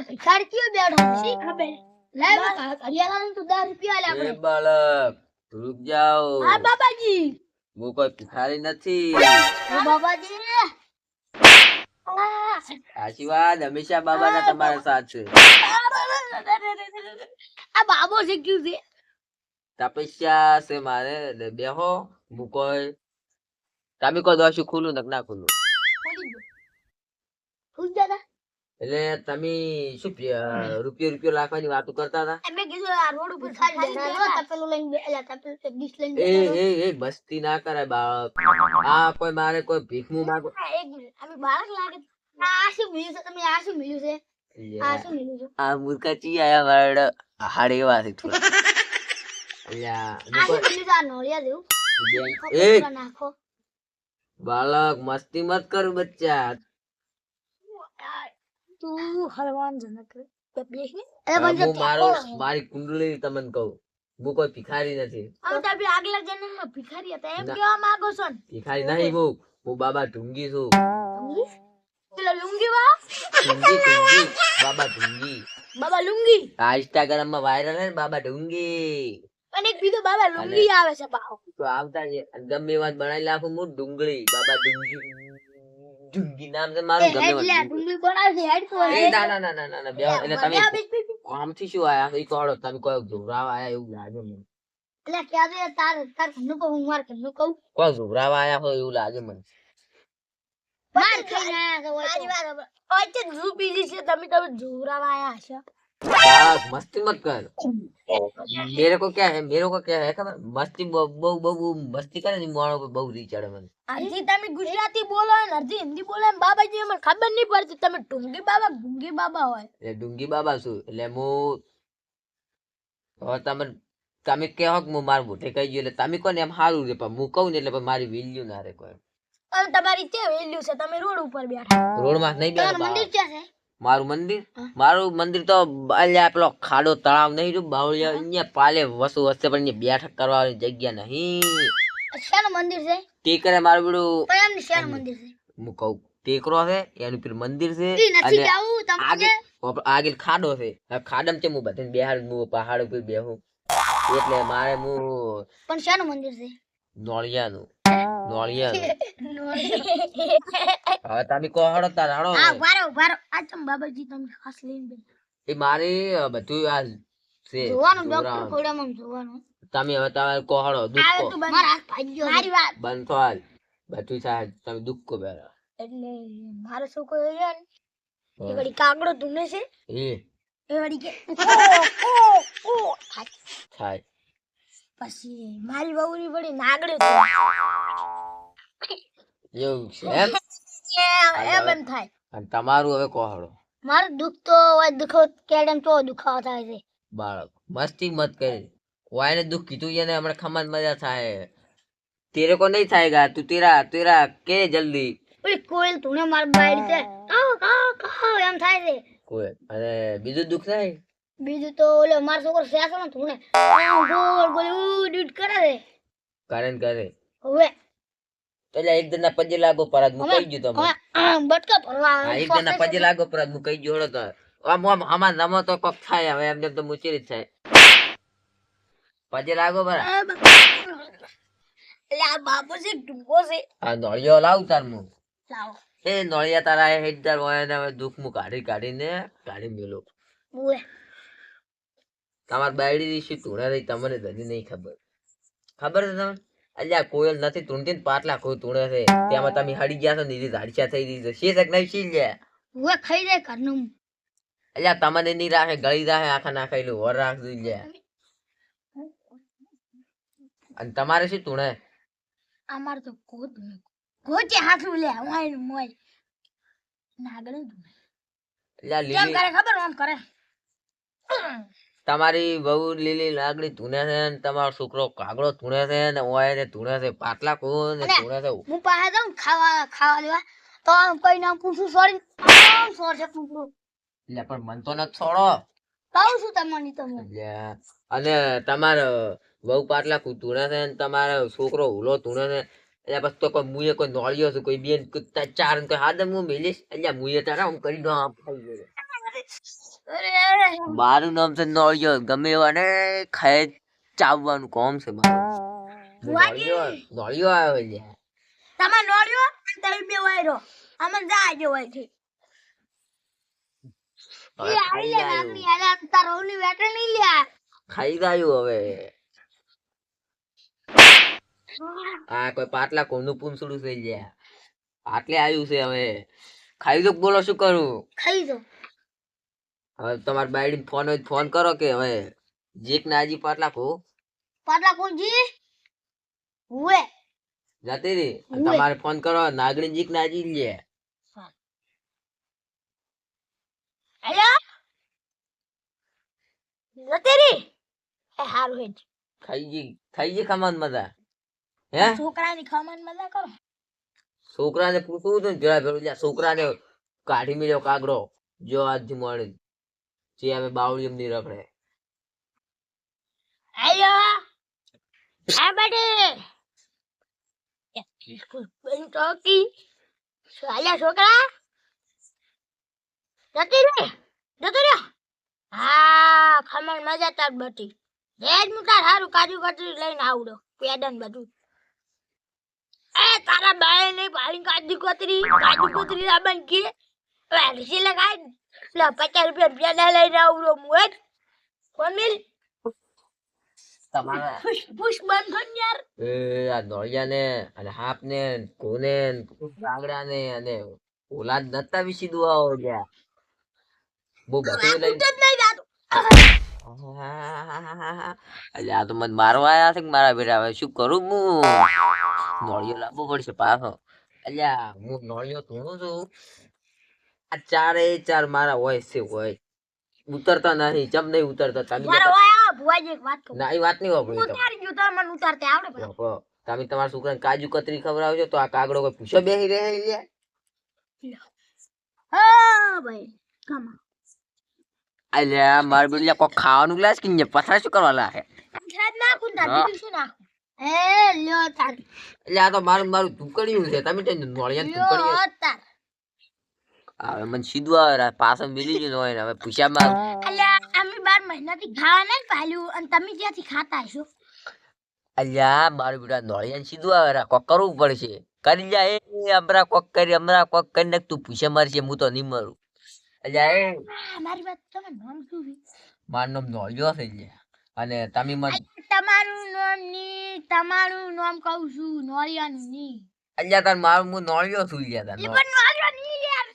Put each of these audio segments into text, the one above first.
એટલે ભિખારી કયો બેઠો શી ખબર લે હરિયાળા તું દસ રૂપિયા લે આપણે. બાળક રૂક જાઓ. હા બાબાજી. હું કોઈ ભિખારી નથી. બાબાજી. આશીર્વાદ હંમેશા બાબાના તમારા સાથ છે. આ બાબો શીખ્યું છે? તપસ્યા છે મારે બેહો હું કોઈ તમે કોઈ દોશું ખુલ્લું ને ના ખુલ્લું? ખુલ દાદા એટલે તમે શું રૂપિયો રૂપિયો લાખવાની વાતો કરતા હતા? મેં કીધું આ રોડ ઉપર ખાલી તપેલું લઈને તપેલું ડીશ લઈને એ એ એ મસ્તી ના કરે બાળક. આ કોઈ મારે કોઈ ભીખનું માંગો. એક મિનિટ. અમે બાળક લાગે આ આ શું મળ્યું છે? તમે આ શું મળ્યું છે? આ શું મળ્યું છે? આ મૂર્ખા ચી આયા મારે હાડે એવા છે થોડા. અલ્યા આ શું મળ્યું આ નોળિયા જેવું. નાખો બાળક મસ્તી મત કર બચ્ચા. તું હલવાન જનક મારો કુંડલી તમને કહું. હું કોઈ ભિખારી નથી. આગલા જન્મમાં ભિખારી હતા. એમ કેવા માંગો છો ભિખારી નહીં હું. હું બાબા ઢુંગી છું. પેલો લુંગી વા? ઢુંગી બાબા ઢુંગી. બાબા લુંગી? આ ઇન્સ્ટાગ્રામમાં વાયરલ હે બાબા ઢુંગી. અને એક બીજો બાબા લુંગી આવે છે પાછો તો આવતા છે. ગમે વાત બનાવી લાખું હું ડુંગળી બાબા ડુંગી ડુંગી નામ છે મારું ગમે એટલે બનાવશે હેડ તો ના ના ના ના ના ના. એટલે તમે આમથી શું આયા? એ કોળો તમે કોઈ ઝુરાવા આયા એવું લાગે મને. એટલે કે છે તાર તાર ઘરનું કહું હું માર ઘરનું કહું? કોઈ ઝુરાવા આયા હોય એવું લાગે મને. માર આયા છો હોય તો. હોય તે બીજી છે તમે તમે જોરાવા આયા હશો. बात मस्ती मत कर मेरे को क्या है मेरे को क्या है खबर मस्ती बहू बहू बहू मस्ती करे नहीं मोड़ो पे बहू री चढ़े મને અડધી તમે ગુજરાતી બોલો ને અડધી હિન્દી બોલો એમ બાબાજી મને ખબર નહીં પડતી તમે ટુંગી બાબા ગુંગી બાબા હોય એટલે ડુંગી બાબા છું એટલે હું હવે તમે તમે કહો કે હું મારું મોઢે કહી ગયું એટલે તમે કોને એમ સારું રે પણ હું કહું ને એટલે પછી મારી વેલ્યુ ના રે કોઈ અને તમારી તે વેલ્યુ છે તમે રોડ ઉપર બેઠા રોડ માં નહીં બેઠો મંદિર બાવા. ક્યાં છે મારું મંદિર? મારું મંદિર તો અલ્યા પેલો ખાડો તળાવ નહીં જો બાવળિયા અહીંયા પાલે વસુ વસ્તે પણ અહીંયા બેઠક કરવાની જગ્યા નહીં. શાનું મંદિર છે? તે કરે મારું બીડું પણ એમ શાનું મંદિર છે? હું કહું ટેકરો છે એનું પેલું મંદિર છે અને આગળ આગળ ખાડો છે. ખાડમ છે હું બધાને બેહાડ હું પહાડ ઉપર બેહું? એટલે મારે હું પણ શાનું મંદિર છે? નોળિયાનું. નોળિયાનું હવે તમે કહો હળો તાર હળો હા વારો વારો આ ચમ બાબાજી તમે ખાસ લઈને બેઠા. એ મારે બધું આ છે જોવાનું ડોક્ટર જોરાવાનું. જોવાનું. તમે હવે તમારે કહો હળો આવે દુઃખો મારા ભાગ્યો મારી વાત. બંધ થાલ બધું થાય. તમે દુઃખો બેરા એટલે મારો છોકરો છે ને એ વળી કાગડો ધૂને છે. એ. એ વળી કે ઓ ઓ ઓ. થાય. થાય પછી મારી વહુની વળી નાગડે એવું છે એમ? એમ એમ થાય. અને તમારું હવે કોહળો મારું દુઃખ તો દુખો કેડમ તો દુખાવો થાય છે. બાળક મસ્તી મત કરી. વાયને દુઃખ કીધું એને હમણાં ખમત મજા થાય. તેરે કો નહીં થાયગા તું તેરા તેરા કે જલ્દી? ઓય કોયલ તુને માર બાઈડ છે કાવ કાવ કાવ એમ થાય છે. કોઈ અને બીજું દુઃખ થાય? બીજું તો ઓલો મારો છોકરો સેસો ને. તુને ગોળ ગોળ ઉડ ઉડ કરે છે. કરે કરે. હવે એટલે એક દિન ના પજે લાગો પરાદ હું કહી ગયું આમ બટકા ભરવા હા એક દિન ના પજે લાગો પરાદ હું કહી ગયો તો. આમ આમ આમાં નમો તો કોક થાય હવે એમને તો મુચેરી જ થાય. પજે લાગો પરા એટલે આ બાપુ છે ડુંગો છે. આ નળિયો લાવ તાર મુ. લાવો. એ નળિયા તારા એ હેડદાર હોય ને હવે દુઃખ હું કાઢી કાઢીને કાઢી મેલો. ઓએ તમાર બાયડી વિશે તોડા રહી તમને હજી નહીં ખબર. ખબર છે તમને? અલ્યા કોયલ નથી ધૂણતી ને પાટલા કોઈ ધૂણે છે. તેમાં તમે હડી ગયા છો નીરી ધાડશા થઈ ગઈ છે. શી શક નહીં શી લે? ઓએ ખાઈ જાય ઘરનું. અલ્યા તમને નહીં રાખે ગળી રાખે આખા નાખાયેલું વર રાખજો લે. અને તમારે શું તૂણે? અમાર તો કોત કોચે હાથું લે મોય. મોય નાગડે. અલ્યા કેમ કરે ખબર આમ કરે. તમારી બહુ લીલી લાગડી ધૂણે છે ને તમારો છોકરો કાગડો ધૂણે છે ને ઓય ને ધૂણે છે પાટલા કો ને ધૂણે છે. હું પાસે જાઉં ખાવા ખાવા લેવા. તો આમ કઈ નામ પૂછું સોરી આમ સોર છે છોકરો એટલે પણ મન તો ન છોડો કહું છું તમને તમને. અને તમારે બહુ પાટલા ધૂણે છે ને તમારો છોકરો હુલો ધૂણે છે. એટલે તો કોઈ મુએ કોઈ નોળિયો છે કોઈ બેન કુત્તા ચાર ને કોઈ હાદમ હું મેલીશ. એટલે મુએ તારા આમ કરી દો આમ મારું નામ છે નોળિયો. ગમે એવા ને ખાય ચાવવાનું કોમ છે નોળિયો નોળિયો આવ્યો છે. તમે નોડ્યો તમે બે વાયરો. અમે જા જો હોય છે ખાઈ હવે. આ કોઈ પાટલા કોનું પૂંછડું થઈ ગયા. પાટલે આવ્યું છે હવે. ખાઈ દો બોલો શું કરું? ખાઈ દો હવે તમારી બાઈડી ફોન હોય ફોન કરો કે હવે જીક નાજી પાટલા કો પાટલા જી? હુએ. જતી રહી. તમારે ફોન કરો નાગણી જીક નાજી લે. હેલો? જતેરી એ હારું હેજ ખાઈ જી ખાઈ જી ખમાન મજા હે? છોકરાની ખમણ મજા કરો? છોકરાને પૂછવું તો જરા ભેળું છોકરાને કાઢી મળ્યો કાગડો જો આજથી મળે. જે આવે બાવળી એમની રખડે. હેલો હા બડે ટોકી સાલા છોકરા? જતી રે જતો રે હા, ખમણ મજા તાર બટી. રેજ તાર હારું કાજુ કતરી લઈને આવડો. પેડન બધું. એ તારા બાય નહીં પાડી કાજુ કતરી કાજુ કતરી લાબન કે? હવે હરસી લગાય લે પચાસ રૂપિયા પેડા લઈને આવડો હું હેડ. ફોન મિલ? તમારા. પુશ બંધ કર યાર એ આ નોળિયાને અને હાપને કોને કાગડાને અને ઓલાદ નતા વિશી દુઆઓ ગયા. બહુ બધું લઈ જ અલ્યા આ તો મને મારવા આયા છે મારા બેટા હવે શું કરું હું? નોળિયો લાવવો પડશે પાછો. અલ્યા હું નોળિયો ધોણું છું. આ ચારે ચાર મારા હોય છે હોય. ઉતરતા નથી ચમ નહીં ઉતરતા. તમે મારો જતા- ભુવાજી એક વાત કહું. ના એ વાત નહીં વાપરી તમે ઉતારી ગયું તો મને ઉતારતે આવડે પણ તમે તમારા છોકરાને કાજુ કતરી ખવડાવજો તો આ કાગડો કોઈ પૂછો બેહી રહે લ્યા હા ભાઈ કમા અલ્યા માર બેટા કોક ખાવાનું ગ્લાસ કે પથરા શું કરવા લાગે ખેત નાખું તાર બીજું શું નાખું? એ લ્યો તાર. એટલે આ તો મારું મારું ધુકડ્યું છે. તમે તો નોળિયા ધુકડ્યું તાર. હવે મને સીધું આવે રા, મિલી ગયું હોય ને હવે પૂછ્યા માં અલ્યા અમે બાર મહિનાથી ખાવા નહીં પાલ્યું અને તમે જ્યાંથી ખાતા હશો? અલ્યા મારું બેટા નોળિયા સીધું આવે રા, કોક કરવું પડશે. કરી જા એ અમરા કોક કરી અમરા કોક કરી નાખ તું પૂછે મારશે હું તો નહીં મરું. અલ્યા એ. મારી વાત તમે નામ શું છે? મારું નામ નોળિયો છે લ્યા. અને તમે મને તમારું નામની તમારું નામ કહું છું નોળિયાનું ની અલ્યા તાર મારું હું નોળિયો છું અલ્યા તાર એ પણ નોળિયો ની યાર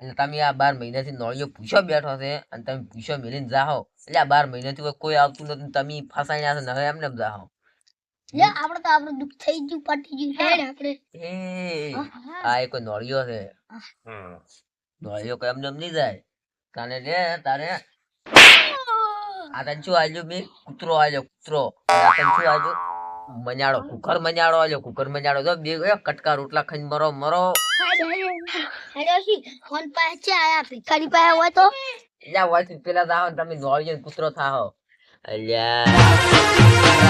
એટલે તમે આ બાર મહિનાથી નળીઓ પૂછો બેઠો છે અને તમે પૂછો મેલીને જાહો એટલે આ બાર મહિનાથી કોઈ- આવતું નથી તમે ફસાઈ ના હવે એમને જાઓ. જાહો લે આપણે તો આપણું દુઃખ થઈ ગયું પટી ગયું હેડ આપણે? એ આ એક નળીઓ છે. નોળિયો કોઈ એમને એમ નહીં જાય. તાને રે તારે. આ તને શું આલ્યો બે કૂતરો આલ્યો કૂતરો. આ તને શું આલ્યો? મજાડો કુકર મજાડો આલ્યો કુકર મજાડો તો બે કટકા રોટલા ખાઈને મરો મરો. ફોન પાસે આયા ભિખારી પાસે હોય તો? એલા વાત પેલા દાવ તમે જોઈ કૂતરો થાઓ અલ્યા.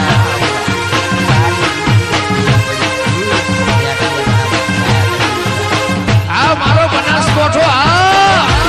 આ મારો બનાસ કોઠો આ